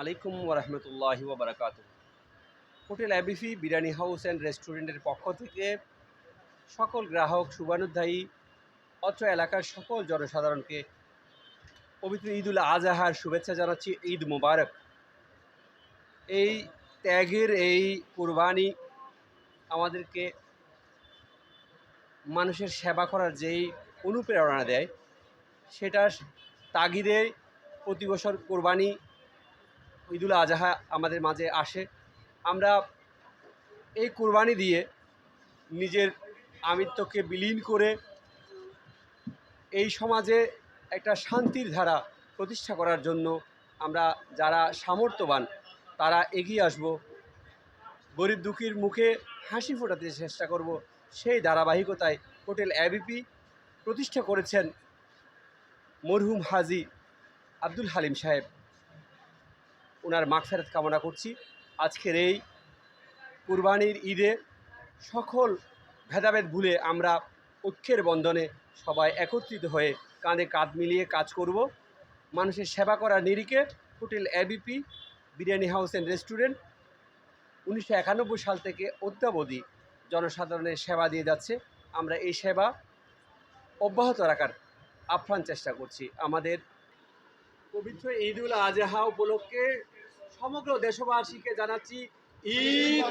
আলাইকুম ওরহমতুল্লাহ বারাকাত hotel ABP biryani house and রেস্টুরেন্টের পক্ষ থেকে সকল গ্রাহক, শুভানুধ্যায়ী, অত্র এলাকার সকল জনসাধারণকে পবিত্র ঈদ উল আজহার শুভেচ্ছা জানাচ্ছি, ঈদ মোবারক। এই ত্যাগের এই কোরবানি আমাদেরকে মানুষের সেবা করার যেই অনুপ্রেরণা দেয়, সেটার তাগিদে প্রতি বছর কোরবানি ঈদুল আজহা আমাদের মাঝে আসে। আমরা এই কোরবানি দিয়ে নিজের আমিত্বকে বিলীন করে এই সমাজে একটা শান্তির ধারা প্রতিষ্ঠা করার জন্য আমরা যারা সামর্থ্যবান, তারা এগিয়ে আসব। গরিব দুঃখীর মুখে হাসি ফোটাতে চেষ্টা করব। সেই ধারাবাহিকতায় হোটেল অ্যাবিপি প্রতিষ্ঠা করেছেন মরহুম হাজি আব্দুল হালিম সাহেব। ওনার মাগফেরত কামনা করছি। আজকের এই কুরবানির ঈদে সকল ভেদাভেদ ভুলে আমরা ঐক্যের বন্ধনে সবাই একত্রিত হয়ে কাঁধে কাঁধ মিলিয়ে কাজ করব। মানুষের সেবা করার নিরিখে hotel ABP biryani house and restaurant উনিশশো একানব্বই সাল থেকে অদ্যাবধি জনসাধারণের সেবা দিয়ে যাচ্ছে। আমরা এই সেবা অব্যাহত রাখার আপ্রাণ চেষ্টা করছি। আমাদের পবিত্র ঈদ উল আজহা উপলক্ষে সমগ্র দেশবাসীকে জানাচ্ছি ঈদ